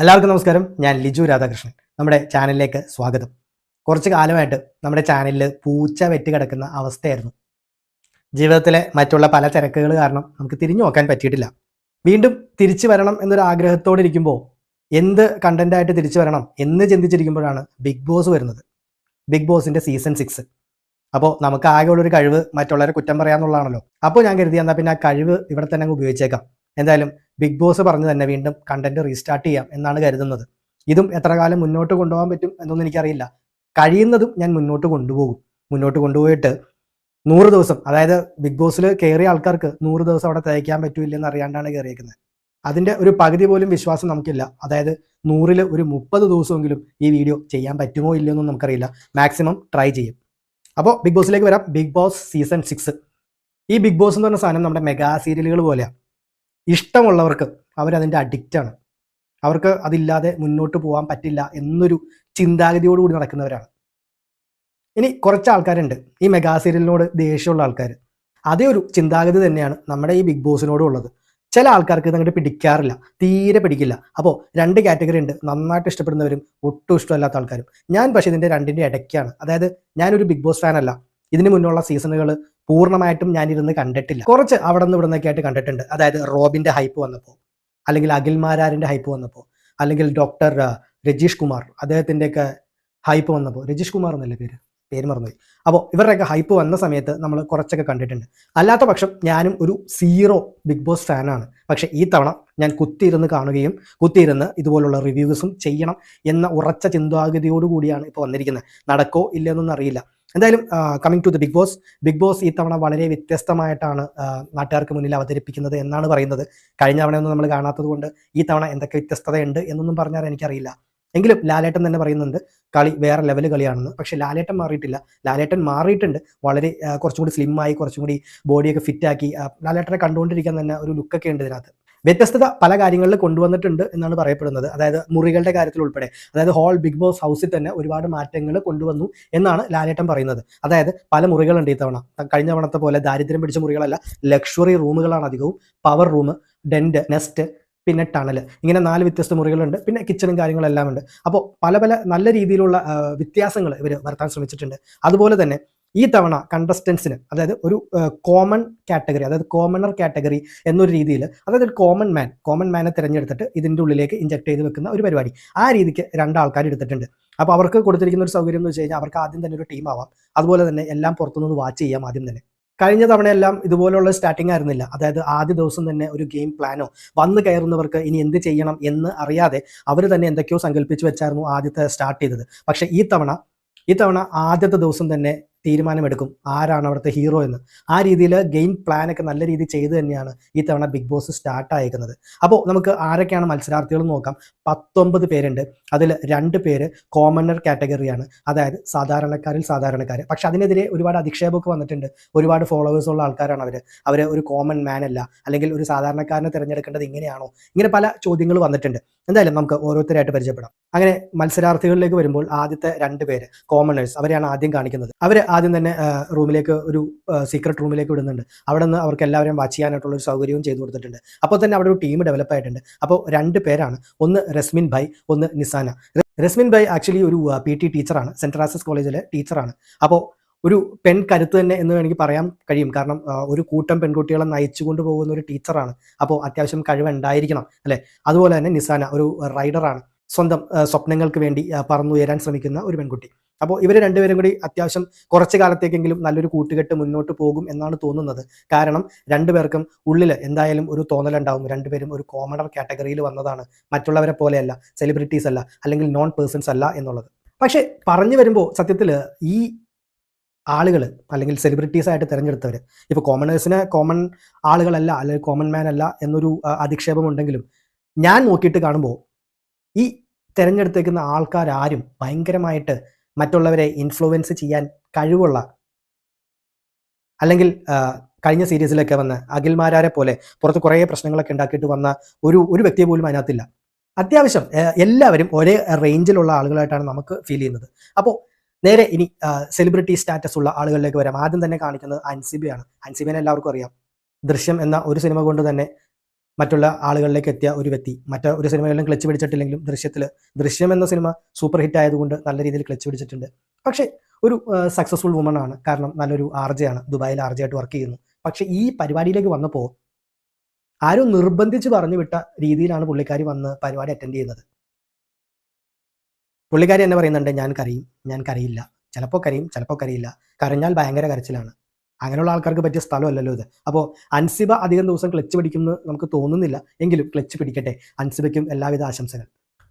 എല്ലാവർക്കും നമസ്കാരം. ഞാൻ ലിജു രാധാകൃഷ്ണൻ. നമ്മുടെ ചാനലിലേക്ക് സ്വാഗതം. കുറച്ച് കാലമായിട്ട് നമ്മുടെ ചാനലിൽ പൂച്ച വെറ്റി കിടക്കുന്ന അവസ്ഥയായിരുന്നു. ജീവിതത്തിലെ മറ്റുള്ള പല തിരക്കുകൾ കാരണം നമുക്ക് തിരിഞ്ഞു നോക്കാൻ പറ്റിയിട്ടില്ല. വീണ്ടും തിരിച്ചു വരണം എന്നൊരു ആഗ്രഹത്തോടെ ഇരിക്കുമ്പോൾ എന്ത് കണ്ടന്റായിട്ട് തിരിച്ചു വരണം എന്ന് ചിന്തിച്ചിരിക്കുമ്പോഴാണ് ബിഗ് ബോസ് വരുന്നത്. ബിഗ് ബോസിന്റെ സീസൺ സിക്സ് അപ്പോൾ നമുക്ക് ആകെയുള്ളൊരു കഴിവ് മറ്റുള്ളവരെ കുറ്റം പറയാന്നുള്ളതാണല്ലോ. അപ്പോൾ ഞാൻ കരുതി എന്നാൽ പിന്നെ ആ കഴിവ് ഇവിടെ തന്നെ അങ്ങ് ഉപയോഗിച്ചേക്കാം. എന്തായാലും ബിഗ് ബോസ് പറഞ്ഞു തന്നെ വീണ്ടും കണ്ടന്റ് റീസ്റ്റാർട്ട് ചെയ്യാം എന്നാണ് കരുതുന്നത്. ഇതും എത്ര കാലം മുന്നോട്ട് കൊണ്ടുപോകാൻ പറ്റും എന്നൊന്നും എനിക്കറിയില്ല. കഴിയുന്നതും ഞാൻ മുന്നോട്ട് കൊണ്ടുപോകും. മുന്നോട്ട് കൊണ്ടുപോയിട്ട് നൂറ് ദിവസം അതായത് ബിഗ് ബോസിൽ കയറിയ ആൾക്കാർക്ക് നൂറ് ദിവസം അവിടെ തയ്ക്കാൻ പറ്റൂല്ലെന്ന് അറിയാണ്ടാണ് കയറിയേക്കുന്നത് അതിന്റെ ഒരു പകുതി പോലും വിശ്വാസം നമുക്കില്ല. അതായത് നൂറിൽ ഒരു മുപ്പത് ദിവസമെങ്കിലും ഈ വീഡിയോ ചെയ്യാൻ പറ്റുമോ ഇല്ലയോ എന്നും നമുക്കറിയില്ല. മാക്സിമം ട്രൈ ചെയ്യും. അപ്പോൾ ബിഗ് ബോസിലേക്ക് വരാം. ബിഗ് ബോസ് സീസൺ സിക്സ് ഈ ബിഗ് ബോസ് എന്ന് പറഞ്ഞ സാധനം നമ്മുടെ മെഗാ സീരിയലുകൾ പോലെയാണ് ഇഷ്ടമുള്ളവർക്ക് അവരതിന്റെ അഡിക്റ്റാണ് അവർക്ക് അതില്ലാതെ മുന്നോട്ട് പോകാൻ പറ്റില്ല എന്നൊരു ചിന്താഗതിയോടുകൂടി നടക്കുന്നവരാണ്. ഇനി കുറച്ച് ആൾക്കാരുണ്ട്. ഈ മെഗാ സീരിയലിനോട് ദേഷ്യമുള്ള ആൾക്കാർ അതേ ഒരു ചിന്താഗതി തന്നെയാണ് നമ്മുടെ ഈ ബിഗ് ബോസിനോടും ഉള്ളത്. ചില ആൾക്കാർക്ക് അങ്ങോട്ട് പിടിക്കാറില്ല. തീരെ പിടിക്കില്ല. അപ്പോൾ രണ്ട് കാറ്റഗറി ഉണ്ട്. നന്നായിട്ട് ഇഷ്ടപ്പെടുന്നവരും ഒട്ടും ഇഷ്ടമല്ലാത്ത ആൾക്കാരും. ഞാൻ പക്ഷേ ഇതിന്റെ രണ്ടിന്റെ ഇടയ്ക്കാണ്. അതായത് ഞാനൊരു ബിഗ് ബോസ് ഫാനല്ല ഇതിന് മുന്നുള്ള സീസണുകൾ പൂർണമായിട്ടും ഞാനിരുന്ന് കണ്ടിട്ടില്ല. കുറച്ച് അവിടെ നിന്ന് ഇവിടെ നിന്നൊക്കെ ആയിട്ട് കണ്ടിട്ടുണ്ട്. അതായത് റോബിന്റെ ഹൈപ്പ് വന്നപ്പോൾ അല്ലെങ്കിൽ അഖിൽ മാരാരിന്റെ ഹൈപ്പ് വന്നപ്പോൾ അല്ലെങ്കിൽ ഡോക്ടർ രജീഷ് കുമാർ അദ്ദേഹത്തിന്റെയൊക്കെ ഹൈപ്പ് വന്നപ്പോൾ രജീഷ് കുമാർ എന്നല്ലേ പേര്? പേര് മറന്നുപോയി. അപ്പോൾ ഇവരുടെയൊക്കെ ഹൈപ്പ് വന്ന സമയത്ത് നമ്മൾ കുറച്ചൊക്കെ കണ്ടിട്ടുണ്ട്. അല്ലാത്ത പക്ഷം ഞാനും ഒരു സീറോ ബിഗ് ബോസ് ഫാനാണ്. പക്ഷേ ഈ തവണ ഞാൻ കുത്തിയിരുന്ന് കാണുകയും കുത്തിയിരുന്ന് ഇതുപോലുള്ള റിവ്യൂസും ചെയ്യണം എന്ന ഉറച്ച ചിന്താഗതിയോടുകൂടിയാണ് ഇപ്പോൾ വന്നിരിക്കുന്നത്. നടക്കോ ഇല്ലെന്നൊന്നും അറിയില്ല. എന്തായാലും coming to the big boss big boss ഈ തവണ വളരെ വ്യത്യസ്തമായിട്ടാണ് നാട്ടുകാർക്ക് മുന്നിൽ അവതരിപ്പിക്കുന്നത് എന്നാണ് പറയുന്നത്. കഴിഞ്ഞ തവണയൊന്നും നമ്മൾ കാണാത്തത് കൊണ്ട് ഈ തവണ എന്തൊക്കെ വ്യത്യസ്തതയുണ്ട് എന്നൊന്നും പറഞ്ഞാൽ എനിക്കറിയില്ല. എങ്കിലും ലാലേട്ടൻ തന്നെ പറയുന്നുണ്ട് കളി വേറെ ലെവൽ കളിയാണെന്ന്. പക്ഷേ ലാലേട്ടൻ മാറിയിട്ടില്ല. ലാലേട്ടൻ മാറിയിട്ടുണ്ട്. വളരെ കുറച്ചും കൂടി സ്ലിമ്മായി കുറച്ചും കൂടി ബോഡിയൊക്കെ ഫിറ്റാക്കി ലാലേട്ടനെ കണ്ടുകൊണ്ടിരിക്കാൻ തന്നെ ഒരു ലുക്കൊക്കെ ഉണ്ട് ഇതിനകത്ത്. വ്യത്യസ്തത പല കാര്യങ്ങളിൽ കൊണ്ടുവന്നിട്ടുണ്ട് എന്നാണ് പറയപ്പെടുന്നത്. അതായത് മുറികളുടെ കാര്യത്തിൽ ഉൾപ്പെടെ. അതായത് ഹോൾ ബിഗ് ബോസ് ഹൗസിൽ തന്നെ ഒരുപാട് മാറ്റങ്ങൾ കൊണ്ടുവന്നു എന്നാണ് ലാലേട്ടൻ പറയുന്നത്. അതായത് പല മുറികളുണ്ട് ഈ തവണ കഴിഞ്ഞ തവണത്തെ പോലെ ദാരിദ്ര്യം പിടിച്ച മുറികളല്ല. ലക്ഷറി റൂമുകളാണ് അധികവും. പവർ റൂം ഡെന്റ് നെസ്റ്റ് പിന്നെ ടണൽ ഇങ്ങനെ നാല് വ്യത്യസ്ത മുറികളുണ്ട്. പിന്നെ കിച്ചണും കാര്യങ്ങളെല്ലാം ഉണ്ട് അപ്പോൾ പല പല നല്ല രീതിയിലുള്ള വ്യത്യാസങ്ങൾ ഇവർ വരുത്താൻ ശ്രമിച്ചിട്ടുണ്ട്. അതുപോലെ തന്നെ ഈ തവണ കണ്ടസ്റ്റൻസിന് അതായത് ഒരു കോമൺ കാറ്റഗറി അതായത് കോമണർ കാറ്റഗറി എന്നൊരു രീതിയിൽ അതായത് ഒരു കോമൺ മാൻ കോമൺ മാനെ തിരഞ്ഞെടുത്തിട്ട് ഇതിന്റെ ഉള്ളിലേക്ക് ഇഞ്ചക്ട് ചെയ്ത് വെക്കുന്ന ഒരു പരിപാടി. ആ രീതിക്ക് രണ്ടാൾക്കാർ എടുത്തിട്ടുണ്ട്. അപ്പോൾ അവർക്ക് കൊടുത്തിരിക്കുന്ന ഒരു സൗകര്യം എന്ന് വെച്ച് കഴിഞ്ഞാൽ അവർക്ക് ആദ്യം തന്നെ ഒരു ടീം ആവാം. അതുപോലെ തന്നെ എല്ലാം പുറത്തുനിന്ന് വാച്ച് ചെയ്യാം ആദ്യം തന്നെ. കഴിഞ്ഞ തവണയെല്ലാം ഇതുപോലുള്ള സ്റ്റാർട്ടിംഗ് ആയിരുന്നില്ല. അതായത് ആദ്യ ദിവസം തന്നെ ഒരു ഗെയിം പ്ലാനോ വന്നു കയറുന്നവർക്ക് ഇനി എന്ത് ചെയ്യണം എന്ന് അറിയാതെ അവർ തന്നെ എന്തൊക്കെയോ സങ്കല്പിച്ച് വെച്ചായിരുന്നു ആദ്യത്തെ സ്റ്റാർട്ട് ചെയ്തത്. പക്ഷേ ഈ തവണ ഈ തവണ ആദ്യത്തെ ദിവസം തന്നെ തീരുമാനമെടുക്കും. ആരാണ് അവിടുത്തെ ഹീറോ എന്ന്. ആ രീതിയിൽ ഗെയിം പ്ലാൻ ഒക്കെ നല്ല രീതിയിൽ ചെയ്ത് തന്നെയാണ് ഈ തവണ ബിഗ് ബോസ് സ്റ്റാർട്ട് അയക്കുന്നത് അപ്പോൾ നമുക്ക് ആരൊക്കെയാണ് മത്സരാർത്ഥികൾ നോക്കാം. പത്തൊമ്പത് പേരുണ്ട്. അതിൽ രണ്ട് പേര് കോമണർ കാറ്റഗറിയാണ് അതായത് സാധാരണക്കാരിൽ സാധാരണക്കാർ പക്ഷെ അതിനെതിരെ ഒരുപാട് അധിക്ഷേപമൊക്കെ വന്നിട്ടുണ്ട്. ഒരുപാട് ഫോളോവേഴ്സ് ഉള്ള ആൾക്കാരാണ് അവർ അവർ ഒരു കോമൺ മാൻ അല്ല. അല്ലെങ്കിൽ ഒരു സാധാരണക്കാരനെ തിരഞ്ഞെടുക്കേണ്ടത് ഇങ്ങനെയാണോ? ഇങ്ങനെ പല ചോദ്യങ്ങൾ വന്നിട്ടുണ്ട്. എന്തായാലും നമുക്ക് ഓരോരുത്തരായിട്ട് പരിചയപ്പെടാം. അങ്ങനെ മത്സരാർത്ഥികളിലേക്ക് വരുമ്പോൾ ആദ്യത്തെ രണ്ട് പേര് കോമണേഴ്സ് അവരെയാണ് ആദ്യം കാണിക്കുന്നത്. അവർ ആദ്യം തന്നെ റൂമിലേക്ക് ഒരു സീക്രട്ട് റൂമിലേക്ക് വിടുന്നുണ്ട്. അവിടെ നിന്ന് അവർക്ക് എല്ലാവരെയും വാച്ച് ചെയ്യാനായിട്ടുള്ള ഒരു സൗകര്യവും ചെയ്തു കൊടുത്തിട്ടുണ്ട്. അപ്പോൾ തന്നെ അവിടെ ഒരു ടീം ഡെവലപ്പ് ആയിട്ടുണ്ട്. അപ്പോൾ രണ്ട് പേരാണ്. ഒന്ന് റസ്മിൻ ഭായ് ഒന്ന് നിസാന. റസ്മിൻ ഭായ് ആക്ച്വലി ഒരു പി ടി ടീച്ചറാണ് സെൻട്രൽ ആസസ് കോളേജിലെ ടീച്ചറാണ് അപ്പോൾ ഒരു പെൺ കരുത്ത് തന്നെ എന്ന് വേണമെങ്കിൽ പറയാൻ കഴിയും. കാരണം ഒരു കൂട്ടം പെൺകുട്ടികളെ നയിച്ചു കൊണ്ടുപോകുന്ന ഒരു ടീച്ചറാണ് അപ്പോൾ അത്യാവശ്യം കഴിവുണ്ടായിരിക്കണം അല്ലേ? അതുപോലെ തന്നെ നിസാന ഒരു റൈഡറാണ് സ്വന്തം സ്വപ്നങ്ങൾക്ക് വേണ്ടി പറന്നുയരാൻ ശ്രമിക്കുന്ന ഒരു പെൺകുട്ടി. അപ്പോൾ ഇവർ രണ്ടുപേരും കൂടി അത്യാവശ്യം കുറച്ച് കാലത്തേക്കെങ്കിലും നല്ലൊരു കൂട്ടുകെട്ട് മുന്നോട്ട് പോകും എന്നാണ് തോന്നുന്നത്. കാരണം രണ്ടുപേർക്കും ഉള്ളിൽ എന്തായാലും ഒരു തോന്നലുണ്ടാവും. രണ്ടുപേരും ഒരു കോമണർ കാറ്റഗറിയിൽ വന്നതാണ്. മറ്റുള്ളവരെ പോലെയല്ല സെലിബ്രിറ്റീസ് അല്ല അല്ലെങ്കിൽ നോൺ പേഴ്സൺസ് അല്ല എന്നുള്ളത്. പക്ഷേ പറഞ്ഞു വരുമ്പോൾ സത്യത്തിൽ ഈ ആളുകൾ അല്ലെങ്കിൽ സെലിബ്രിറ്റീസ് ആയിട്ട് തിരഞ്ഞെടുത്തവർ ഇപ്പോൾ കോമണേഴ്സിന് കോമൺ ആളുകളല്ല അല്ലെങ്കിൽ കോമൺ മാൻ അല്ല എന്നൊരു അധിക്ഷേപമുണ്ടെങ്കിലും ഞാൻ നോക്കിയിട്ട് കാണുമ്പോൾ ഈ തിരഞ്ഞെടുത്തേക്കുന്ന ആൾക്കാരാരും ഭയങ്കരമായിട്ട് മറ്റുള്ളവരെ ഇൻഫ്ലുവൻസ് ചെയ്യാൻ കഴിവുള്ള അല്ലെങ്കിൽ കഴിഞ്ഞ സീരീസിലൊക്കെ വന്ന അഖിൽമാരാരെ പോലെ പുറത്ത് കുറേ പ്രശ്നങ്ങളൊക്കെ ഉണ്ടാക്കിയിട്ട് വന്ന ഒരു ഒരു വ്യക്തിയെ പോലും അതിനകത്തില്ല. അത്യാവശ്യം എല്ലാവരും ഒരേ റേഞ്ചിലുള്ള ആളുകളായിട്ടാണ് നമുക്ക് ഫീൽ ചെയ്യുന്നത്. അപ്പോൾ നേരെ ഇനി സെലിബ്രിറ്റി സ്റ്റാറ്റസ് ഉള്ള ആളുകളിലേക്ക് വരാം. ആദ്യം തന്നെ കാണിക്കുന്നത് അൻസിബിയാണ്. അൻസിബിനെ എല്ലാവർക്കും അറിയാം. ദൃശ്യം എന്ന ഒരു സിനിമ കൊണ്ട് തന്നെ മറ്റുള്ള ആളുകളിലേക്ക് എത്തിയ ഒരു വ്യക്തി. മറ്റ ഒരു സിനിമകളിലും ക്ലച്ച് പിടിച്ചിട്ടില്ലെങ്കിലും ദൃശ്യത്തിൽ ദൃശ്യം എന്ന സിനിമ സൂപ്പർ ഹിറ്റ് ആയതുകൊണ്ട് നല്ല രീതിയിൽ ക്ലച്ച് പിടിച്ചിട്ടുണ്ട്. പക്ഷേ ഒരു സക്സസ്ഫുൾ വുമൺ ആണ്. കാരണം നല്ലൊരു ആർജയാണ് ദുബായിൽ ആർജയായിട്ട് വർക്ക് ചെയ്യുന്നു. പക്ഷേ ഈ പരിപാടിയിലേക്ക് വന്നപ്പോൾ ആരും നിർബന്ധിച്ച് പറഞ്ഞു വിട്ട രീതിയിലാണ് പുള്ളിക്കാരി വന്ന് പരിപാടി അറ്റൻഡ് ചെയ്യുന്നത്. പുള്ളിക്കാരി എന്നെ പറയുന്നുണ്ട് ഞാൻ കരയും. ഞാൻ കരയില്ല. ചിലപ്പോൾ കരയും ചിലപ്പോൾ കരയില്ല. കരഞ്ഞാൽ ഭയങ്കര കരച്ചിലാണ്. അങ്ങനെയുള്ള ആൾക്കാർക്ക് പറ്റിയ സ്ഥലമല്ലല്ലോ ഇത്. അപ്പോൾ അൻസിബ അധികം ദിവസം ക്ലച്ച് പിടിക്കുമെന്ന് നമുക്ക് തോന്നുന്നില്ല. എങ്കിലും ക്ലച്ച് പിടിക്കട്ടെ. അൻസിബയ്ക്കും എല്ലാവിധ ആശംസകൾ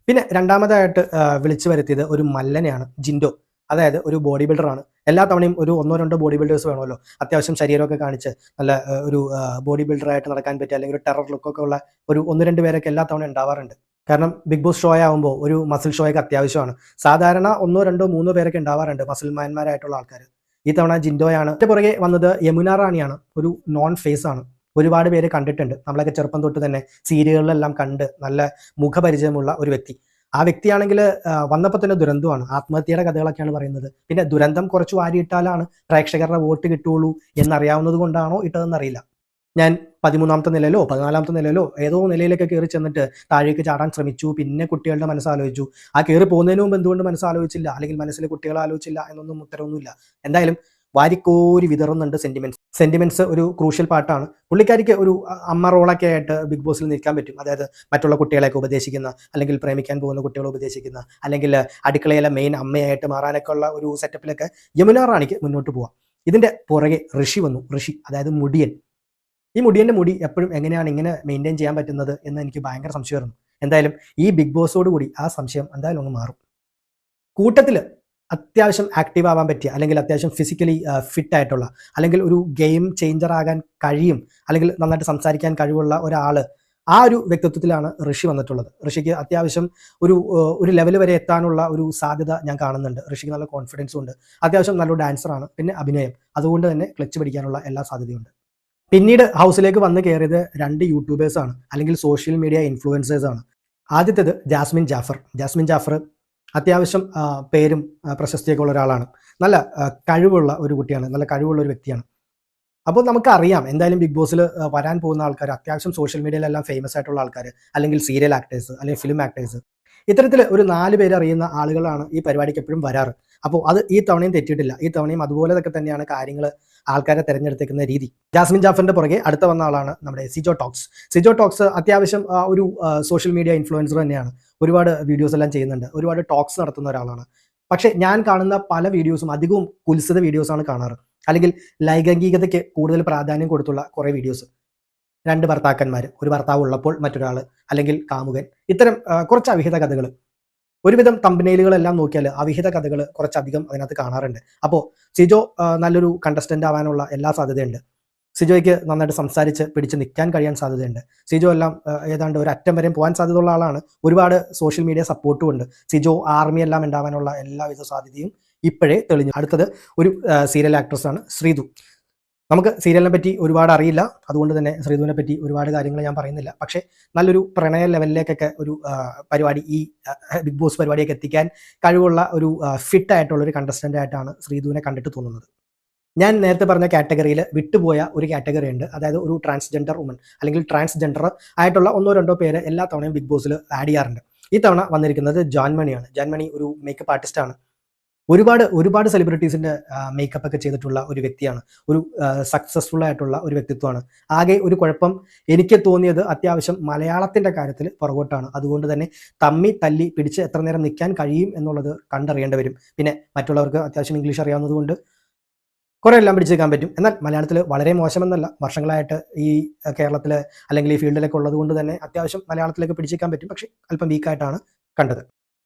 പിന്നെ രണ്ടാമതായിട്ട് വിളിച്ചു വരുത്തിയത് ഒരു മല്ലനെയാണ്. ജിൻഡോ. അതായത് ഒരു ബോഡി ബിൽഡറാണ് എല്ലാ തവണയും ഒരു ഒന്നോ രണ്ടോ ബോഡി ബിൽഡേഴ്സ് വേണമല്ലോ. അത്യാവശ്യം ശരീരമൊക്കെ കാണിച്ച് നല്ല ഒരു ബോഡി ബിൽഡറായിട്ട് നടക്കാൻ പറ്റിയ അല്ലെങ്കിൽ ഒരു ടെറർ ലുക്കൊക്കെ ഉള്ള ഒരു ഒന്ന് രണ്ട് പേരൊക്കെ എല്ലാ തവണ ഉണ്ടാവാറുണ്ട്. കാരണം ബിഗ് ബോസ് ഷോ ആകുമ്പോൾ ഒരു മസിൽ ഷോയൊക്കെ അത്യാവശ്യമാണ്. സാധാരണ ഒന്നോ രണ്ടോ മൂന്നോ പേരൊക്കെ ഉണ്ടാവാറുണ്ട് മസിൽമാന്മാരായിട്ടുള്ള ആൾക്കാർ ഈ തവണ ജിൻഡോയാണ്. അതിന്റെ പുറകെ വന്നത് യമുന റാണിയാണ്. ഒരു നോൺ ഫേസ് ആണ്. ഒരുപാട് പേര് കണ്ടിട്ടുണ്ട്. നമ്മളൊക്കെ ചെറുപ്പം തൊട്ട് തന്നെ സീരിയലുകളിലെല്ലാം കണ്ട് നല്ല മുഖപരിചയമുള്ള ഒരു വ്യക്തി. ആ വ്യക്തിയാണെങ്കിൽ വന്നപ്പോൾ തന്നെ ദുരന്തമാണ്. ആത്മഹത്യയുടെ കഥകളൊക്കെയാണ് പറയുന്നത്. പിന്നെ ദുരന്തം കുറച്ച് വാരിയിട്ടാലാണ് പ്രേക്ഷകരുടെ വോട്ട് കിട്ടുള്ളൂ എന്നറിയാവുന്നത് കൊണ്ടാണോ ഇട്ടതെന്ന് അറിയില്ല ഞാൻ പതിമൂന്നാമത്തെ നിലയിലോ പതിനാലാമത്തെ നിലയിലോ ഏതോ നിലയിലൊക്കെ കയറി ചെന്നിട്ട് താഴേക്ക് ചാടാൻ ശ്രമിച്ചു. പിന്നെ കുട്ടികളുടെ മനസ്സാലോചിച്ചു. ആ കയറി പോകുന്നതിന് മുമ്പ് എന്തുകൊണ്ട് മനസ്സാലോചിച്ചില്ല? അല്ലെങ്കിൽ മനസ്സിൽ കുട്ടികളെ ആലോചിച്ചില്ല എന്നൊന്നും ഉത്തരവൊന്നുമില്ല. എന്തായാലും വാരിക്കോരി വിതറുന്നുണ്ട് സെന്റിമെന്റ്സ് സെന്റിമെന്റ്സ് ഒരു ക്രൂഷ്യൽ പാട്ടാണ്. പുള്ളിക്കാരിക്ക് ഒരു അമ്മ റോളൊക്കെ ആയിട്ട് ബിഗ് ബോസിൽ നിൽക്കാൻ പറ്റും. അതായത് മറ്റുള്ള കുട്ടികളെയൊക്കെ ഉപദേശിക്കുന്ന അല്ലെങ്കിൽ പ്രേമിക്കാൻ പോകുന്ന കുട്ടികളെ ഉപദേശിക്കുന്ന അല്ലെങ്കിൽ അടുക്കളയിലെ മെയിൻ അമ്മയായിട്ട് മാറാനൊക്കെ ഉള്ള ഒരു സെറ്റപ്പിലൊക്കെ യമുന റാണിക്ക് മുന്നോട്ട് പോവാം. ഇതിന്റെ പുറകെ ഋഷി വന്നു. ഋഷി അതായത് മുടിയൻ. ഈ മുടിയന്റെ മുടി എപ്പോഴും എങ്ങനെയാണ് ഇങ്ങനെ മെയിന്റെയിൻ ചെയ്യാൻ പറ്റുന്നത് എന്ന് എനിക്ക് ഭയങ്കര സംശയമായിരുന്നു എന്തായാലും ഈ ബിഗ് ബോസോട് കൂടി ആ സംശയം എന്തായാലും ഒന്ന് മാറും. കൂട്ടത്തിൽ അത്യാവശ്യം ആക്റ്റീവ് ആവാൻ പറ്റിയ അല്ലെങ്കിൽ അത്യാവശ്യം ഫിസിക്കലി ഫിറ്റ് ആയിട്ടുള്ള അല്ലെങ്കിൽ ഒരു ഗെയിം ചേഞ്ചർ ആകാൻ കഴിയും അല്ലെങ്കിൽ നന്നായിട്ട് സംസാരിക്കാൻ കഴിവുള്ള ഒരാൾ ആ ഒരു വ്യക്തിത്വത്തിലാണ് ഋഷി വന്നിട്ടുള്ളത്. ഋഷിക്ക് അത്യാവശ്യം ഒരു ഒരു ലെവൽ വരെ എത്താനുള്ള ഒരു സാധ്യത ഞാൻ കാണുന്നുണ്ട്. ഋഷിക്ക് നല്ല കോൺഫിഡൻസും ഉണ്ട്. അത്യാവശ്യം നല്ലൊരു ഡാൻസറാണ് പിന്നെ അഭിനയം. അതുകൊണ്ട് തന്നെ ക്ലച്ച് പിടിക്കാനുള്ള എല്ലാ സാധ്യതയുണ്ട്. പിന്നീട് ഹൗസിലേക്ക് വന്ന് കയറിയത് രണ്ട് യൂട്യൂബേഴ്സ് ആണ് അല്ലെങ്കിൽ സോഷ്യൽ മീഡിയ ഇൻഫ്ലുവൻസേഴ്സ് ആണ്. ആദ്യത്തേത് ജാസ്മിൻ ജാഫർ. ജാസ്മിൻ ജാഫർ അത്യാവശ്യം പേരും പ്രശസ്തിയൊക്കെ ഉള്ള ഒരാളാണ്. നല്ല കഴിവുള്ള ഒരു കുട്ടിയാണ് നല്ല കഴിവുള്ള ഒരു വ്യക്തിയാണ്. അപ്പോൾ നമുക്കറിയാം എന്തായാലും ബിഗ് ബോസിൽ വരാൻ പോകുന്ന ആൾക്കാർ അത്യാവശ്യം സോഷ്യൽ മീഡിയയിലെല്ലാം ഫേമസ് ആയിട്ടുള്ള ആൾക്കാർ അല്ലെങ്കിൽ സീരിയൽ ആക്ടേഴ്സ് അല്ലെങ്കിൽ ഫിലിം ആക്ടേഴ്സ് ഇത്തരത്തിൽ ഒരു നാല് പേര് അറിയുന്ന ആളുകളാണ് ഈ പരിപാടിക്ക് എപ്പോഴും വരാറ്. അപ്പോൾ അത് ഈ തവണയും തെറ്റിയിട്ടില്ല. ഈ തവണയും അതുപോലെ ഒക്കെ തന്നെയാണ് കാര്യങ്ങൾ ആൾക്കാരെ തിരഞ്ഞെടുത്തേക്കുന്ന രീതി. ജാസ്മിൻ ജാഫറിന്റെ പുറകെ അടുത്ത വന്ന ആളാണ് നമ്മുടെ സിജോ ടോക്സ്. സിജോ ടോക്സ് അത്യാവശ്യം ഒരു സോഷ്യൽ മീഡിയ ഇൻഫ്ലുവൻസർ തന്നെയാണ്. ഒരുപാട് വീഡിയോസ് എല്ലാം ചെയ്യുന്നുണ്ട്. ഒരുപാട് ടോക്സ് നടത്തുന്ന ഒരാളാണ്. പക്ഷെ ഞാൻ കാണുന്ന പല വീഡിയോസും അധികവും കുൽസിത വീഡിയോസാണ് കാണാറ്. അല്ലെങ്കിൽ ലൈംഗികതയ്ക്ക് കൂടുതൽ പ്രാധാന്യം കൊടുത്തുള്ള കുറേ വീഡിയോസ്. രണ്ട് ഭർത്താക്കന്മാർ ഒരു ഭർത്താവ് ഉള്ളപ്പോൾ മറ്റൊരാൾ അല്ലെങ്കിൽ കാമുകൻ. ഇത്തരം കുറച്ച് അവിഹിത കഥകൾ ഒരുവിധം തമ്പനയിലുകളെല്ലാം നോക്കിയാൽ അവിഹിത കഥകൾ കുറച്ചധികം അതിനകത്ത് കാണാറുണ്ട്. അപ്പോൾ സിജോ നല്ലൊരു കണ്ടസ്റ്റന്റ് ആവാനുള്ള എല്ലാ സാധ്യതയുണ്ട്. സിജോയ്ക്ക് നന്നായിട്ട് സംസാരിച്ച് പിടിച്ച് നിൽക്കാൻ കഴിയാൻ സാധ്യതയുണ്ട്. സിജോ എല്ലാം ഏതാണ്ട് ഒരു അറ്റം വരെയും പോകാൻ സാധ്യതയുള്ള ആളാണ്. ഒരുപാട് സോഷ്യൽ മീഡിയ സപ്പോർട്ടും ഉണ്ട്. സിജോ ആർമി എല്ലാം ഉണ്ടാവാനുള്ള എല്ലാവിധ സാധ്യതയും ഇപ്പോഴേ തെളിഞ്ഞു. അടുത്തത് ഒരു സീരിയൽ ആക്ട്രസ് ആണ് ശ്രീതു. നമുക്ക് സീരിയലിനെ പറ്റി ഒരുപാട് അറിയില്ല. അതുകൊണ്ട് തന്നെ ശ്രീധുവിനെ പറ്റി ഒരുപാട് കാര്യങ്ങൾ ഞാൻ പറയുന്നില്ല. പക്ഷേ നല്ലൊരു പ്രണയ ലെവലിലേക്കൊക്കെ ഒരു പരിപാടി ഈ ബിഗ് ബോസ് പരിപാടിയൊക്കെ എത്തിക്കാൻ കഴിവുള്ള ഒരു ഫിറ്റ് ആയിട്ടുള്ള ഒരു കണ്ടസ്റ്റന്റ് ആയിട്ടാണ് ശ്രീധുവിനെ കണ്ടിട്ട് തോന്നുന്നത്. ഞാൻ നേരത്തെ പറഞ്ഞ കാറ്റഗറിയിൽ വിട്ടുപോയ ഒരു കാറ്റഗറി ഉണ്ട്. അതായത് ഒരു ട്രാൻസ്ജെൻഡർ വുമൺ അല്ലെങ്കിൽ ട്രാൻസ്ജെൻഡർ ആയിട്ടുള്ള ഒന്നോ രണ്ടോ പേര് എല്ലാ തവണയും ബിഗ് ബോസിൽ ആഡ് ചെയ്യാറുണ്ട്. ഈ തവണ വന്നിരിക്കുന്നത് ജാൻമണിയാണ്. ജാൻമണി ഒരു മേക്കപ്പ് ആർട്ടിസ്റ്റാണ് ഒരുപാട് ഒരുപാട് സെലിബ്രിറ്റീസിന്റെ മേക്കപ്പ് ഒക്കെ ചെയ്തിട്ടുള്ള ഒരു വ്യക്തിയാണ്. ഒരു സക്സസ്ഫുൾ ആയിട്ടുള്ള ഒരു വ്യക്തിത്വമാണ്. ആകെ ഒരു കുഴപ്പം എനിക്ക് തോന്നിയത് അത്യാവശ്യം മലയാളത്തിന്റെ കാര്യത്തിൽ പുറകോട്ടാണ്. അതുകൊണ്ട് തന്നെ തമ്മി തല്ലി പിടിച്ച് എത്ര നേരം നിൽക്കാൻ കഴിയും എന്നുള്ളത് കണ്ടറിയേണ്ടി വരും. പിന്നെ മറ്റുള്ളവർക്ക് അത്യാവശ്യം ഇംഗ്ലീഷ് അറിയാവുന്നതുകൊണ്ട് കുറെ എല്ലാം പിടിച്ചേക്കാൻ പറ്റും. എന്നാൽ മലയാളത്തിൽ വളരെ മോശമെന്നല്ല. വർഷങ്ങളായിട്ട് ഈ കേരളത്തിൽ അല്ലെങ്കിൽ ഈ ഫീൽഡിലൊക്കെ ഉള്ളത് കൊണ്ട് തന്നെ അത്യാവശ്യം മലയാളത്തിലേക്ക് പിടിച്ചേക്കാൻ പറ്റും. പക്ഷേ അല്പം വീക്കായിട്ടാണ് കണ്ടത്.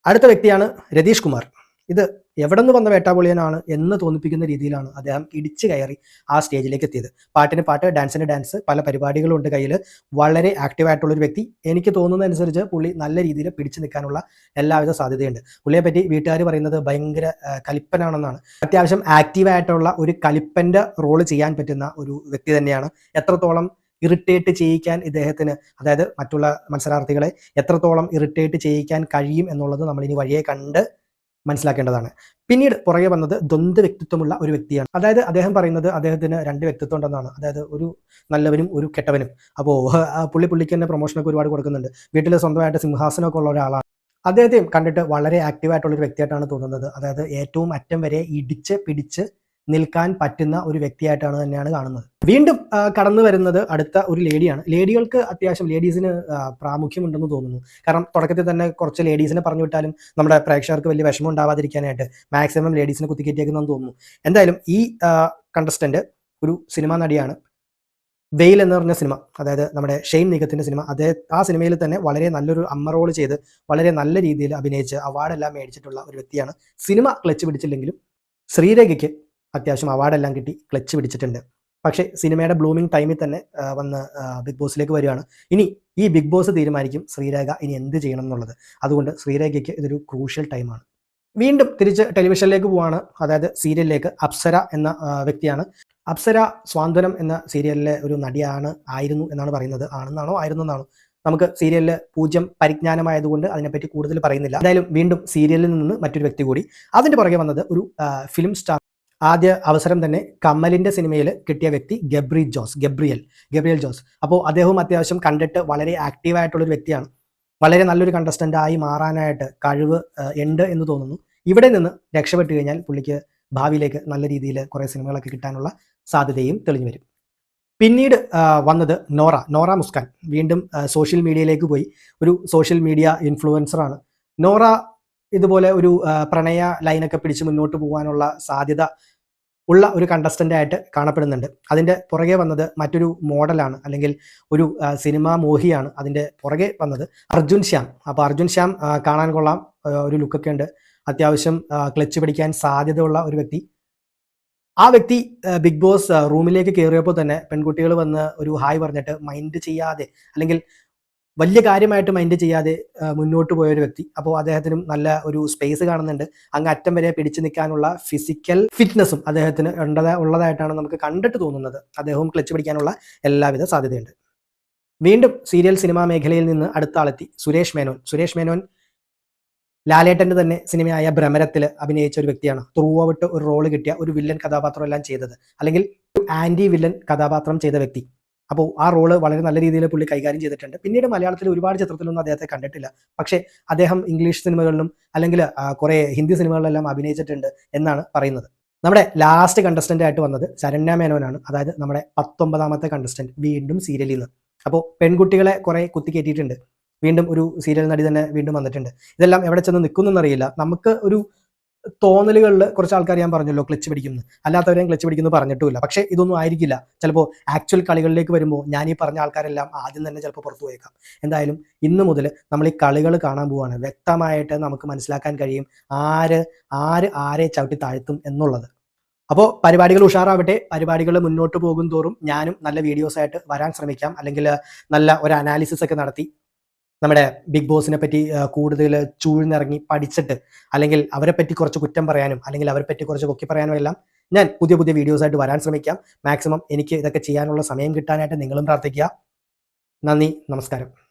അടുത്ത വ്യക്തിയാണ് രതീഷ് കുമാർ. ഇത് എവിടെ നിന്ന് വന്ന വേട്ടാപൊളിയനാണ് എന്ന് തോന്നിപ്പിക്കുന്ന രീതിയിലാണ് അദ്ദേഹം ഇടിച്ചു കയറി ആ സ്റ്റേജിലേക്ക് എത്തിയത്. പാട്ടിന് പാട്ട് ഡാൻസിന് ഡാൻസ് പല പരിപാടികളും ഉണ്ട് കയ്യിൽ വളരെ ആക്റ്റീവായിട്ടുള്ളൊരു വ്യക്തി. എനിക്ക് തോന്നുന്നതനുസരിച്ച് പുള്ളി നല്ല രീതിയിൽ പിടിച്ചു നിൽക്കാനുള്ള എല്ലാവിധ സാധ്യതയുണ്ട്. പുള്ളിയെ പറ്റി വീട്ടുകാർ പറയുന്നത് ഭയങ്കര കലിപ്പനാണെന്നാണ്. അത്യാവശ്യം ആക്റ്റീവായിട്ടുള്ള ഒരു കലിപ്പന്റെ റോൾ ചെയ്യാൻ പറ്റുന്ന ഒരു വ്യക്തി തന്നെയാണ്. എത്രത്തോളം ഇറിറ്റേറ്റ് ചെയ്യിക്കാൻ ഇദ്ദേഹത്തിന് അതായത് മറ്റുള്ള മത്സരാർത്ഥികളെ എത്രത്തോളം ഇറിറ്റേറ്റ് ചെയ്യിക്കാൻ കഴിയും എന്നുള്ളത് നമ്മളിനി വഴിയെ കണ്ട് മനസ്സിലാക്കേണ്ടതാണ്. പിന്നീട് പുറകെ വന്നത് ദ്വന്ദ് വ്യക്തിത്വമുള്ള ഒരു വ്യക്തിയാണ്. അതായത് അദ്ദേഹം പറയുന്നത് അദ്ദേഹത്തിന് രണ്ട് വ്യക്തിത്വം ഉണ്ടെന്നാണ്. അതായത് ഒരു നല്ലവനും ഒരു കെട്ടവനും. അപ്പോൾ പുള്ളി പുള്ളിക്ക് തന്നെ പ്രൊമോഷനൊക്കെ ഒരുപാട് കൊടുക്കുന്നുണ്ട്. വീട്ടിൽ സ്വന്തമായിട്ട് സിംഹാസനമൊക്കെ ഉള്ള ഒരാളാണ്. അദ്ദേഹത്തെയും കണ്ടിട്ട് വളരെ ആക്റ്റീവായിട്ടുള്ള ഒരു വ്യക്തിയായിട്ടാണ് തോന്നുന്നത്. അതായത് ഏറ്റവും അറ്റം വരെ ഇടിച്ച് പിടിച്ച് നിൽക്കാൻ പറ്റുന്ന ഒരു വ്യക്തിയായിട്ടാണ് തന്നെയാണ് കാണുന്നത്. വീണ്ടും കടന്നു വരുന്നത് അടുത്ത ഒരു ലേഡിയാണ്. ലേഡികൾക്ക് അത്യാവശ്യം ലേഡീസിന് പ്രാമുഖ്യമുണ്ടെന്ന് തോന്നുന്നു. കാരണം തുടക്കത്തിൽ തന്നെ കുറച്ച് ലേഡീസിനെ പറഞ്ഞു വിട്ടാലും നമ്മുടെ പ്രേക്ഷകർക്ക് വലിയ വിഷമം ഉണ്ടാവാതിരിക്കാനായിട്ട് മാക്സിമം ലേഡീസിനെ കുത്തിക്കയറ്റിയേക്കുന്നെന്ന് തോന്നുന്നു. എന്തായാലും ഈ കണ്ടസ്റ്റന്റ് ഒരു സിനിമാ നടിയാണ്. വെയിൽ എന്ന് പറഞ്ഞ സിനിമ അതായത് നമ്മുടെ ഷെയ്ൻ നിഗത്തിന്റെ സിനിമ അതേ ആ സിനിമയിൽ തന്നെ വളരെ നല്ലൊരു അമ്മ റോൾ ചെയ്ത് വളരെ നല്ല രീതിയിൽ അഭിനയിച്ച് അവാർഡെല്ലാം മേടിച്ചിട്ടുള്ള ഒരു വ്യക്തിയാണ്. സിനിമ ക്ലച്ച് പിടിച്ചില്ലെങ്കിലും ശ്രീരേഖയ്ക്ക് അത്യാവശ്യം അവാർഡെല്ലാം കിട്ടി ക്ലച്ച് പിടിച്ചിട്ടുണ്ട്. പക്ഷേ സിനിമയുടെ ബ്ലൂമിംഗ് ടൈമിൽ തന്നെ വന്ന് ബിഗ് ബോസിലേക്ക് വരികയാണ്. ഇനി ഈ ബിഗ് ബോസ് തീരുമാനിക്കും ശ്രീരേഖ ഇനി എന്ത് ചെയ്യണം എന്നുള്ളത്. അതുകൊണ്ട് ശ്രീരേഖയ്ക്ക് ഇതൊരു ക്രൂഷ്യൽ ടൈമാണ് വീണ്ടും തിരിച്ച് ടെലിവിഷനിലേക്ക് പോവാണ്. അതായത് സീരിയലിലേക്ക് അപ്സര എന്ന വ്യക്തിയാണ്. അപ്സര സ്വാന്തനം എന്ന സീരിയലിലെ ഒരു നടിയാണ് ആയിരുന്നു എന്നാണ് പറയുന്നത്. ആണെന്നാണോ? ആയിരുന്നു എന്നാണോ? നമുക്ക് സീരിയലിൽ പൂജ്യം പരിജ്ഞാനമായതുകൊണ്ട് അതിനെപ്പറ്റി കൂടുതൽ പറയുന്നില്ല. എന്തായാലും വീണ്ടും സീരിയലിൽ നിന്ന് മറ്റൊരു വ്യക്തി കൂടി. അതിന്റെ പുറകെ വന്നത് ഒരു ഫിലിം സ്റ്റാർ ആദ്യ അവസരം തന്നെ കമ്മലിന്റെ സിനിമയിൽ കിട്ടിയ വ്യക്തി ഗബ്രി ജോസ് ഗബ്രിയൽ ഗബ്രിയൽ ജോസ്. അപ്പോൾ അദ്ദേഹവും അത്യാവശ്യം കണ്ടിട്ട് വളരെ ആക്റ്റീവായിട്ടുള്ളൊരു വ്യക്തിയാണ്. വളരെ നല്ലൊരു കണ്ടസ്റ്റന്റ് ആയി മാറാനായിട്ട് കഴിവ് ഉണ്ട് എന്ന് തോന്നുന്നു. ഇവിടെ നിന്ന് രക്ഷപ്പെട്ട് കഴിഞ്ഞാൽ പുള്ളിക്ക് ഭാവിയിലേക്ക് നല്ല രീതിയിൽ കുറേ സിനിമകളൊക്കെ കിട്ടാനുള്ള സാധ്യതയും തെളിഞ്ഞു വരും. പിന്നീട് വന്നത് നോറ നോറ മുസ്കാൻ. വീണ്ടും സോഷ്യൽ മീഡിയയിലേക്ക് പോയി. ഒരു സോഷ്യൽ മീഡിയ ഇൻഫ്ലുവൻസറാണ് നോറ ഇതുപോലെ ഒരു പ്രണയ ലൈനൊക്കെ പിടിച്ച് മുന്നോട്ട് പോകാനുള്ള സാധ്യത ഉള്ള ഒരു കണ്ടസ്റ്റന്റ് ആയിട്ട് കാണപ്പെടുന്നുണ്ട്. അതിന്റെ പുറകെ വന്നത് മറ്റൊരു മോഡലാണ് അല്ലെങ്കിൽ ഒരു സിനിമാ മോഹിയാണ് അതിന്റെ പുറകെ വന്നത് അർജുൻ ശ്യാം. അപ്പോൾ അർജുൻ ശ്യാം കാണാൻ കൊള്ളാം ഒരു ലുക്കൊക്കെ ഉണ്ട്. അത്യാവശ്യം ക്ലച്ച് പിടിക്കാൻ സാധ്യതയുള്ള ഒരു വ്യക്തി. ആ വ്യക്തി ബിഗ് ബോസ് റൂമിലേക്ക് കയറിയപ്പോൾ തന്നെ പെൺകുട്ടികൾ വന്ന് ഒരു ഹായ് പറഞ്ഞിട്ട് മൈൻഡ് ചെയ്യാതെ അല്ലെങ്കിൽ വലിയ കാര്യമായിട്ട് മൈൻഡ് ചെയ്യാതെ മുന്നോട്ട് പോയ ഒരു വ്യക്തി. അപ്പോൾ അദ്ദേഹത്തിനും നല്ല ഒരു സ്പേസ് കാണുന്നുണ്ട്. അങ്ങ് അറ്റം വരെ പിടിച്ചു നിൽക്കാനുള്ള ഫിസിക്കൽ ഫിറ്റ്നസ്സും അദ്ദേഹത്തിന് ഉള്ളതായിട്ടാണ് നമുക്ക് കണ്ടിട്ട് തോന്നുന്നത്. അദ്ദേഹവും ക്ലച്ച് പിടിക്കാനുള്ള എല്ലാവിധ സാധ്യതയുണ്ട്. വീണ്ടും സീരിയൽ സിനിമാ മേഖലയിൽ നിന്ന് അടുത്ത ആളെത്തി. സുരേഷ് മേനോൻ. സുരേഷ് മേനോൻ ലാലേട്ടന്റെ തന്നെ സിനിമയായ ഭ്രമരത്തിൽ അഭിനയിച്ച ഒരു വ്യക്തിയാണ്. ത്രൂ ഔട്ട് ഒരു റോൾ കിട്ടിയ ഒരു വില്ലൻ കഥാപാത്രം എല്ലാം ചെയ്തത്. അല്ലെങ്കിൽ ആന്റി വില്ലൻ കഥാപാത്രം ചെയ്ത വ്യക്തി. അപ്പോൾ ആ റോൾ വളരെ നല്ല രീതിയിൽ പുള്ളി കൈകാര്യം ചെയ്തിട്ടുണ്ട്. പിന്നീട് മലയാളത്തിൽ ഒരുപാട് ചിത്രത്തിലൊന്നും അദ്ദേഹത്തെ കണ്ടിട്ടില്ല. പക്ഷേ അദ്ദേഹം ഇംഗ്ലീഷ് സിനിമകളിലും അല്ലെങ്കിൽ കുറെ ഹിന്ദി സിനിമകളിലെല്ലാം അഭിനയിച്ചിട്ടുണ്ട് എന്നാണ് പറയുന്നത്. നമ്മുടെ ലാസ്റ്റ് കണ്ടസ്റ്റന്റ് ആയിട്ട് വന്നത് ശരണ്യ മേനോനാണ്. അതായത് നമ്മുടെ പത്തൊമ്പതാമത്തെ കണ്ടസ്റ്റന്റ് വീണ്ടും സീരിയലിൽ നിന്ന്. അപ്പോൾ പെൺകുട്ടികളെ കുറെ കുത്തിക്കേറ്റിയിട്ടുണ്ട്. വീണ്ടും ഒരു സീരിയൽ നടി തന്നെ വീണ്ടും വന്നിട്ടുണ്ട്. ഇതെല്ലാം എവിടെ ചെന്ന് നിൽക്കുന്നറിയില്ല നമുക്ക് ഒരു തോന്നലുകളിൽ കുറച്ച് ആൾക്കാർ ഞാൻ പറഞ്ഞല്ലോ ക്ലച്ച് പിടിക്കുന്നു അല്ലാത്തവരെയും ക്ലച്ച് പിടിക്കുന്നു പറഞ്ഞിട്ടുമില്ല. പക്ഷേ ഇതൊന്നും ആയിരിക്കില്ല. ചിലപ്പോൾ ആക്ച്വൽ കളികളിലേക്ക് വരുമ്പോൾ ഞാൻ ഈ പറഞ്ഞ ആൾക്കാരെല്ലാം ആദ്യം തന്നെ ചിലപ്പോൾ പുറത്തു പോയേക്കാം. എന്തായാലും ഇന്ന് മുതൽ നമ്മൾ ഈ കളികൾ കാണാൻ പോവാണ്. വ്യക്തമായിട്ട് നമുക്ക് മനസ്സിലാക്കാൻ കഴിയും ആര് ആര് ആരെ ചവിട്ടി താഴ്ത്തും എന്നുള്ളത്. അപ്പോൾ പരിപാടികൾ ഉഷാറാവട്ടെ. പരിപാടികൾ മുന്നോട്ട് പോകും തോറും ഞാനും നല്ല വീഡിയോസ് ആയിട്ട് വരാൻ ശ്രമിക്കാം. അല്ലെങ്കിൽ നല്ല ഒരു അനാലിസിസ് ഒക്കെ നടത്തി നമ്മുടെ ബിഗ് ബോസിനെ പറ്റി കൂടുതൽ ചൂഴ്ന്നിറങ്ങി പഠിച്ചിട്ട് അല്ലെങ്കിൽ അവരെ പറ്റി കുറച്ച് കുറ്റം പറയാനും അല്ലെങ്കിൽ അവരെ പറ്റി കുറച്ച് പൊക്കി പറയാനും എല്ലാം ഞാൻ പുതിയ പുതിയ വീഡിയോസ് ആയിട്ട് വരാൻ ശ്രമിക്കാം. മാക്സിമം എനിക്ക് ഇതൊക്കെ ചെയ്യാനുള്ള സമയം കിട്ടാനായിട്ട് നിങ്ങളും പ്രാർത്ഥിക്കുക. നന്ദി നമസ്കാരം.